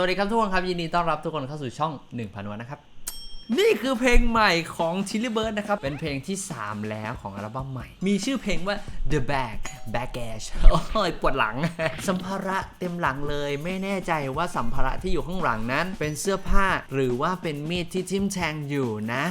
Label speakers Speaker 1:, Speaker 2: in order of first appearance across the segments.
Speaker 1: สวัสดีครับทุกคนครับ ยินดีต้อนรับทุกคนเข้าสู่ช่อง 1000 วันนะครับ นี่คือเพลงใหม่ของ Chili Bird นะครับ เป็นเพลงที่ 3 แล้วของอัลบั้มใหม่ มีชื่อเพลงว่า The Bag Baggage โอ้ยปวดหลัง สัมภาระเต็มหลังเลย ไม่แน่ใจว่าสัมภาระที่อยู่ข้างหลังนั้น เป็นเสื้อผ้าหรือว่าเป็นมีดที่ทิ่มแทงอยู่นะ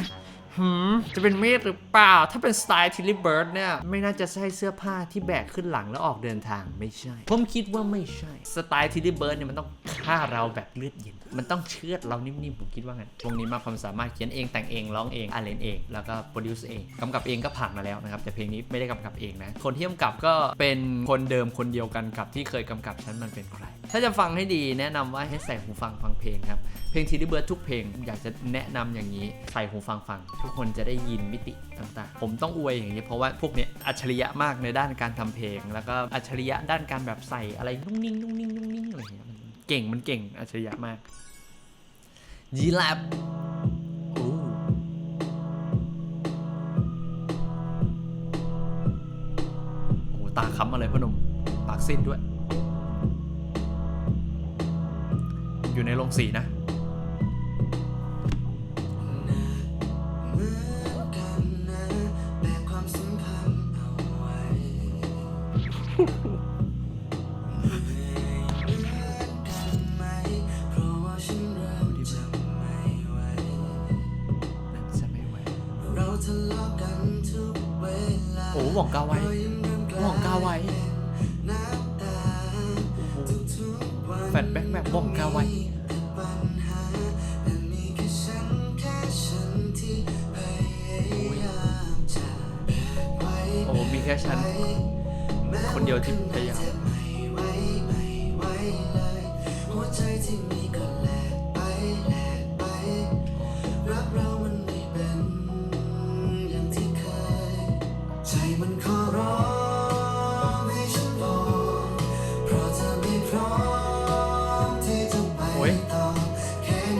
Speaker 1: หืมจะเป็นมีดหรือเปล่า ถ้าเป็นสไตล์ทิลลี่เบิร์ดเนี่ย ไม่น่าจะใช่เสื้อผ้าที่แบกขึ้นหลังแล้วออกเดินทางไม่ใช่ ผมคิดว่าไม่ใช่ สไตล์ทิลลี่เบิร์ดเนี่ยมันต้องฆ่าเราแบบเลือดเย็น มันต้องเชือดเรานิ่มๆ ผมคิดว่างั้นวงนี้มากความสามารถเขียนเองแต่งเองร้องเองอาเลนเอง แล้วก็โปรดิวซ์เองกำกับเองก็ผ่านมาแล้วนะครับแต่เพลงนี้ไม่ได้กำกับเองนะคนที่กำกับก็เป็นคนเดิมคนเดียวกันกับที่เคยกำกับฉันมันเป็นใคร ถ้าจะฟังให้ดีแนะนำว่าให้ใส่หูฟังฟังเพลงครับเพลงทีดีเบิร์ดทุกเพลงอยากจะแนะนำอย่างนี้ใส่หูฟังฟังทุกคนจะได้ยินมิติต่างๆ ผมต้องอวยอย่างนี้เพราะว่าพวกเนี้ยอัจฉริยะมากในด้านการทำเพลง แล้วก็อัจฉริยะด้านการแบบใส่อะไรนุ่งนิ่งนุ่งนิ่งนุ่งนิ่งอะไรอย่างเงี้ยมันเก่งมันเก่งอัจฉริยะมากยีแลบโอ้โอ้ตาค้ำอะไรพ่อหนุ่มปากสิ้นด้วย อยู่ในโรงสีนะ
Speaker 2: หว่อ
Speaker 1: งกาไว้
Speaker 2: รอยยิ้มเริ่มกลาย
Speaker 1: หว่องกาไว้แฟนแบ็กแบบหว่องกาไว้
Speaker 2: แต่ปัญหาแต่มีแค่ฉันแค่ฉันที่พยายามจะแบกไว้
Speaker 1: โอ้มีแค่ฉัน คนเดียวที่พยายาม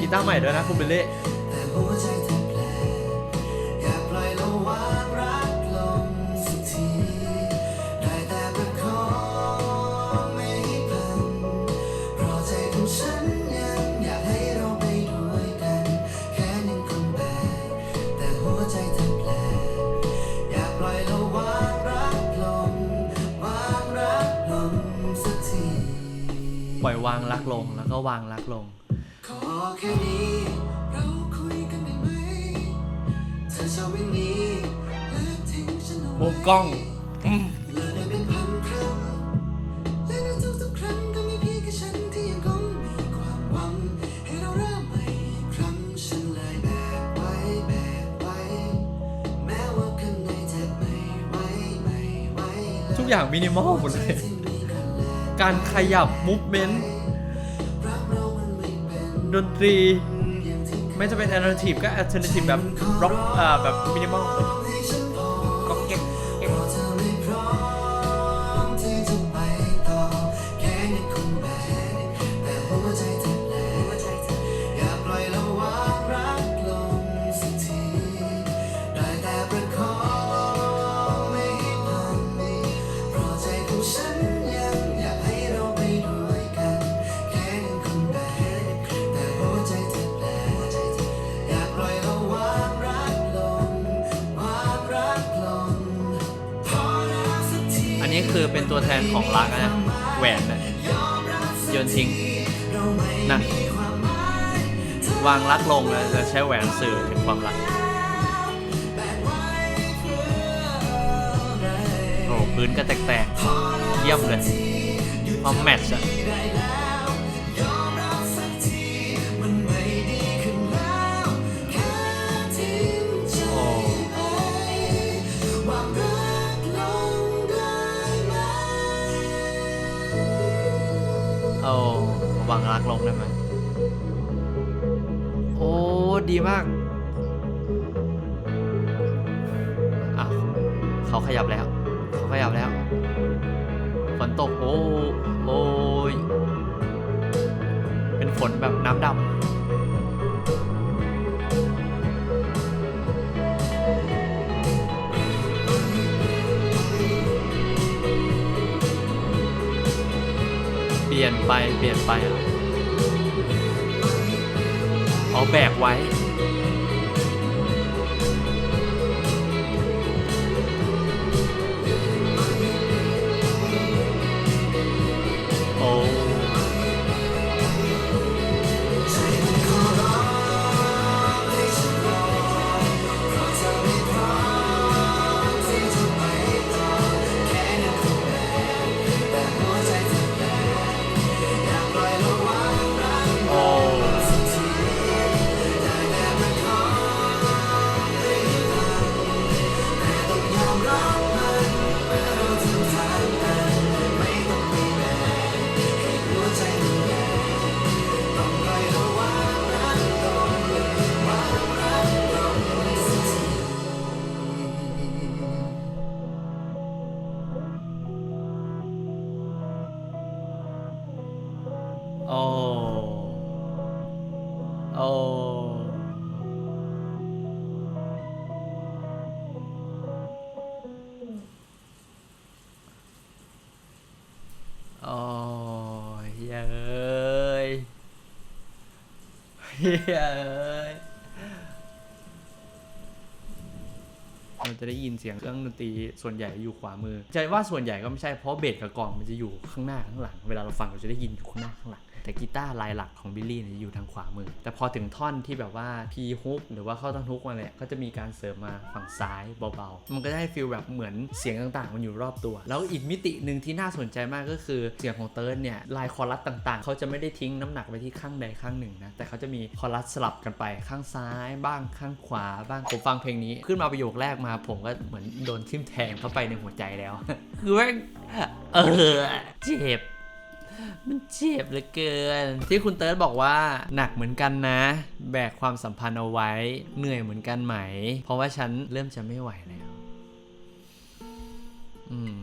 Speaker 2: กีตา
Speaker 1: ร์ใหม่ด้วยนะคุณเบลเล่
Speaker 2: แต่หัวใจแทบแปลอยากปล่อยวางรักลงแต่ปล่อยังอยากให้เราไปด้วยกันแค่หนึ่งคนแบกลงแล้วกลงวางรักลง
Speaker 1: แล้วก็วางรักลง
Speaker 2: ขอแค่นี้ เราคุยกันได้ไหมเธอชอบอย่างนี้และทิ้งฉันเอาไว้
Speaker 1: มุมกล้อง
Speaker 2: เลิกได้เป็นพันครั้งและในทุกๆครั้งก็มีเพียงแค่ฉันที่ยังคงมีความหวัง ให้เราเริ่มใหม่อีกครั้งฉันเลยแบกไว้แบกไว้ แม้ว่าข้างในแทบไม่ไหวไม่ไหวเลย
Speaker 1: ทุกอย่างมินิมอลหมดเลย
Speaker 2: ที่มีก็แลก
Speaker 1: การขยับมูฟเมนต์ ดนตรี ไม่จะเป็นอัลเทอร์ทีฟก็อัลเทอร์ทีฟแบบร็อกอ่าแบบมินิมอล
Speaker 2: ของรักนะ
Speaker 1: แหวนนะโยนทิ้งนะ
Speaker 2: วา
Speaker 1: งรักลงแล้วจะใช้แหวนสื่อถึงความรัก
Speaker 2: แบกไว้เพื่ออะไร
Speaker 1: โอ้พื้นก็แตกๆเยี่ยมเลยความแมทช์อะ
Speaker 2: ลงได้ไหม
Speaker 1: โอ้ดีมากอ้าวเขาขยับแล้ว เขาขยับแล้วฝนตกโอ้โอ้ยเป็นฝนแบบน้ำดำเปลี่ยนไปเปลี่ยนไปอะ แบกไว้ เย้ยเราจะได้ยินเสียงเครื่องดนตรีส่วนใหญ่อยู่ขวามือใจว่าส่วนใหญ่ก็ไม่ใช่เพราะเบสกับกลองมันจะอยู่ข้างหน้าข้างหลัง เวลาเราฟังเราจะได้ยินอยู่ข้างหน้าข้างหลัง แต่กีตาร์ลายหลักของบิลลี่เนี่ยอยู่ทางขวามือ แต่พอถึงท่อนที่แบบว่าพีฮุกหรือว่าเข้าท่อนฮุกมาเนี่ยก็จะมีการเสริมมาฝั่งซ้ายเบาๆ มันก็จะให้ฟีลแบบเหมือนเสียงต่างๆ มันอยู่รอบตัว แล้วอีกมิติหนึ่งที่น่าสนใจมากก็คือเสียงของเติร์นเนี่ยลายคอรัสต่างๆ เขาจะไม่ได้ทิ้งน้ำหนักไปที่ข้างใดข้างหนึ่งนะแต่เขาจะมีคอรัสสลับกันไปข้างซ้าย บ้างข้างขวา บ้างผมฟังเพลงนี้ ขึ้นมาประโยคแรกมาผมก็เหมือนโดนทิ่มแทงเข้าไปในหัวใจแล้วคือแม่งเออเจ็บ มันเจ็บเหลือเกิน ที่คุณเติร์ดบอกว่าหนักเหมือนกันนะ แบกความสัมพันธ์เอาไว้ เหนื่อยเหมือนกันไหม เพราะว่าฉันเริ่มจะไม่ไหวแล้ว อืม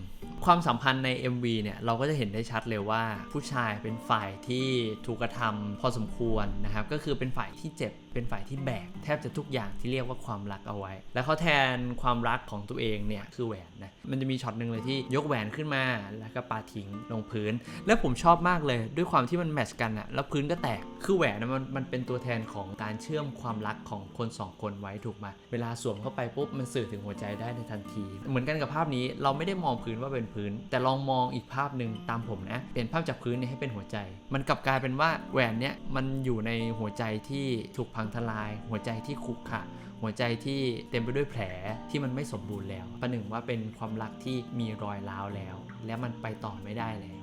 Speaker 1: ความสัมพันธ์ใน MV เนี่ยเราก็จะเห็นได้ชัดเลยว่าผู้ชายเป็นฝ่ายที่ถูกกระทำพอสมควรนะครับก็คือเป็นฝ่ายที่เจ็บ เป็นฝ่ายที่แบก แทบจะทุกอย่างที่เรียกว่าความรักเอาไว้ แล้วเขาแทนความรักของตัวเองเนี่ยคือแหวนนะมันจะมีช็อตหนึ่งเลยที่ยกแหวนขึ้นมาแล้วก็ปาทิ้งลงพื้น แล้วผมชอบมากเลยด้วยความที่มันแมทชกันอะแล้วพื้นก็แตกคือแหวนนะมันมันเป็นตัวแทนของการเชื่อมความรักของคนสองคนไว้ถูกไหมเวลาสวมเข้าไปปุ๊บมันสื่อถึงหัวใจได้ในทันที เหมือนกันกับภาพนี้เราไม่ได้มองพื้นว่าเป็นพื้น แต่ลองมองอีกภาพหนึ่งตามผมนะ เปลี่ยนภาพจากพื้นเนี่ยให้เป็นหัวใจ มันกลับกลายเป็นว่าแหวนเนี่ยมันอยู่ในหัวใจที่ถูกพังทลาย หัวใจที่คุกคะหัวใจที่เต็มไปด้วยแผลที่มันไม่สมบูรณ์แล้วประหนึ่งว่าเป็นความรักที่มีรอยร้าวแล้ว และมันไปต่อไม่ได้แล้ว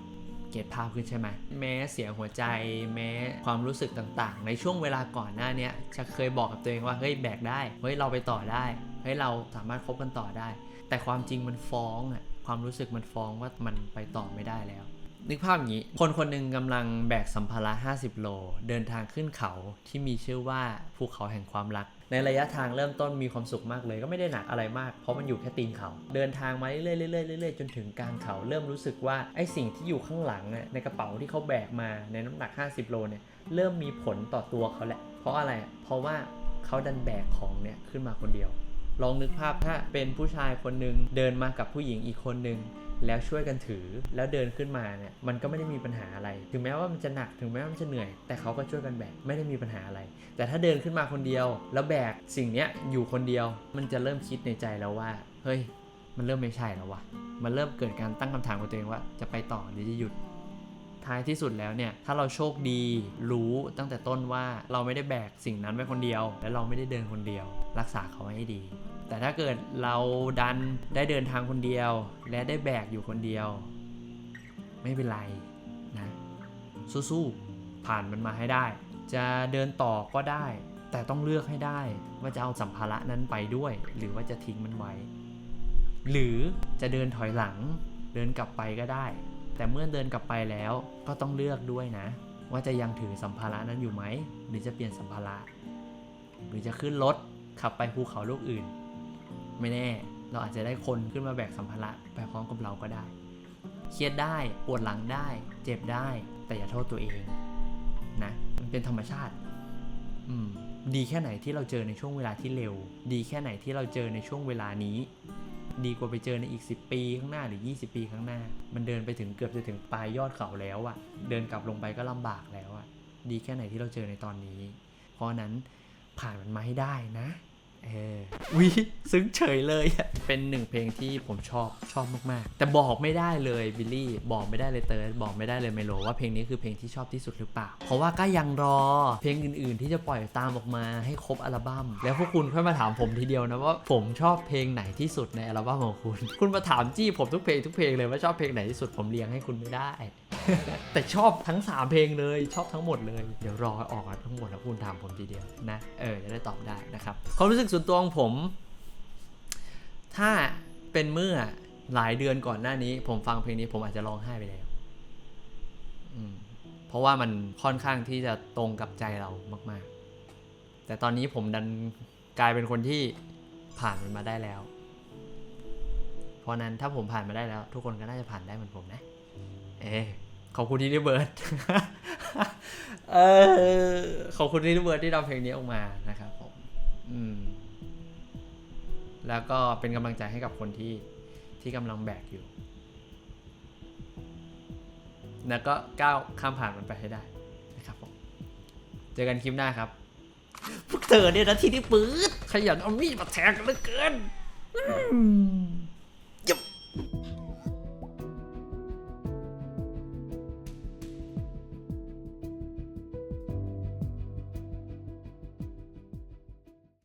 Speaker 1: เก็ตภาพขึ้นใช่ไหมแม้เสียงหัวใจ แม้ความรู้สึกต่างๆ ในช่วงเวลาก่อนหน้านี้จะเคยบอกกับตัวเองว่าเฮ้ยแบกได้เฮ้ยเราไปต่อได้เฮ้ยเราสามารถคบกันต่อได้ แต่ความจริงมันฟ้องอะ ความรู้สึกมันฟ้องว่ามันไปต่อไม่ได้แล้ว นึกภาพอย่างนี้ คนคนหนึ่งกำลังแบกสัมภาระ 50 โล เดินทางขึ้นเขาที่มีชื่อว่าภูเขาแห่งความรัก ในระยะทางเริ่มต้นมีความสุขมากเลย ก็ไม่ได้หนักอะไรมาก เพราะมันอยู่แค่ตีนเขา เดินทางมาเรื่อยๆเรื่อยๆเรื่อยๆจนถึงกลางเขา เริ่มรู้สึกว่าไอ้สิ่งที่อยู่ข้างหลังในกระเป๋าที่เขาแบกมาในน้ำหนัก 50 โลเนี่ยเริ่มมีผลต่อตัวเขาแหละ เพราะอะไร เพราะว่าเขาดันแบกของเนี่ยขึ้นมาคนเดียว ลองนึกภาพถ้าเป็นผู้ชายคนหนึ่งเดินมากับผู้หญิงอีกคนหนึ่งแล้วช่วยกันถือแล้วเดินขึ้นมาเนี่ยมันก็ไม่ได้มีปัญหาอะไร ถึงแม้ว่ามันจะหนักถึงแม้ว่ามันจะเหนื่อย แต่เขาก็ช่วยกันแบกไม่ได้มีปัญหาอะไร แต่ถ้าเดินขึ้นมาคนเดียว แล้วแบกสิ่งเนี้ยอยู่คนเดียว มันจะเริ่มคิดในใจแล้วว่า เฮ้ย มันเริ่มไม่ใช่แล้ววะมันเริ่มเกิดการตั้งคำถามกับตัวเองว่าจะไปต่อหรือจะหยุด ท้ายที่สุดแล้วเนี่ย ถ้าเราโชคดีรู้ตั้งแต่ต้นว่าเราไม่ได้แบกสิ่งนั้นไว้คนเดียว และเราไม่ได้เดินคนเดียว รักษาเขาไว้ให้ดี แต่ถ้าเกิดเราดันได้เดินทางคนเดียว และได้แบกอยู่คนเดียว ไม่เป็นไรนะสู้ๆผ่านมันมาให้ได้ จะเดินต่อก็ได้ แต่ต้องเลือกให้ได้ ว่าจะเอาสัมภาระนั้นไปด้วย หรือว่าจะทิ้งมันไว้ หรือจะเดินถอยหลัง เดินกลับไปก็ได้ แต่เมื่อเดินกลับไปแล้วก็ต้องเลือกด้วยนะ ว่าจะยังถือสัมภาระนั้นอยู่ไหม หรือจะเปลี่ยนสัมภาระ หรือจะขึ้นรถขับไปภูเขาลูกอื่น ไม่แน่เราอาจจะได้คนขึ้นมาแบกสัมภาระไปพร้อมกับเราก็ได้ เครียดได้ปวดหลังได้ เจ็บได้ แต่อย่าโทษตัวเองนะมันเป็นธรรมชาติอืมดีแค่ไหนที่เราเจอในช่วงเวลาที่เร็ว ดีแค่ไหนที่เราเจอในช่วงเวลานี้ ดีกว่าไปเจอในอีก 10 ปีข้างหน้าหรือ 20 ปีข้างหน้า มันเดินไปถึงเกือบจะถึงปลายยอดเขาแล้วอะเดินกลับลงไปก็ลำบากแล้วอะดีแค่ไหนที่เราเจอในตอนนี้ เพราะนั้นผ่านมันมาให้ได้นะ วิซึ้งเฉยเลย เป็นหนึ่งเพลงที่ผมชอบชอบมาก ๆ แต่บอกไม่ได้เลยบิลลี่ บอกไม่ได้เลยเติร์ดบอกไม่ได้เลยไมโลว่าเพลงนี้คือเพลงที่ชอบที่สุดหรือเปล่า เพราะว่าก็ยังรอเพลงอื่น ๆ ที่จะปล่อยตามออกมาให้ครบอัลบั้ม แล้วพวกคุณค่อยมาถามผมทีเดียวนะว่าผมชอบเพลงไหนที่สุดในอัลบั้มของคุณ คุณมาถามจี้ผมทุกเพลงทุกเพลงเลยว่าชอบเพลงไหนที่สุดผมเรียงให้คุณไม่ได้ แต่ชอบทั้ง 3 เพลงเลยชอบทั้งหมดเลย เดี๋ยวรอออกทั้งหมดแล้วคุณถามผมทีเดียวนะ เออ จะได้ตอบได้นะครับความรู้สึกส่วนตัวของผม ถ้าเป็นเมื่อหลายเดือนก่อนหน้านี้ ผมฟังเพลงนี้ผมอาจจะร้องไห้ไปแล้วเพราะว่ามันค่อนข้างที่จะตรงกับใจเรามาก ๆ แต่ตอนนี้ผมดันกลายเป็นคนที่ผ่านมันมาได้แล้ว เพราะนั้นถ้าผมผ่านมาได้แล้ว ทุกคนก็น่าจะผ่านได้เหมือนผมนะ เออขอบคุณที่ได้เบิร์ดเออขอบคุณที่ได้เบิร์ดที่ทำเพลงนี้ออกมานะครับผมอืมแล้วก็เป็นกำลังใจให้กับคนที่ที่กำลังแบกอยู่ แล้วก็ก้าวข้ามผ่านมันไปให้ได้นะครับผม เจอกันคลิปหน้าครับ พวกเธอเนี่ยนะที่นี่ปื๊ดขยันเอามีดมาแทงกันเหลือเกินอืม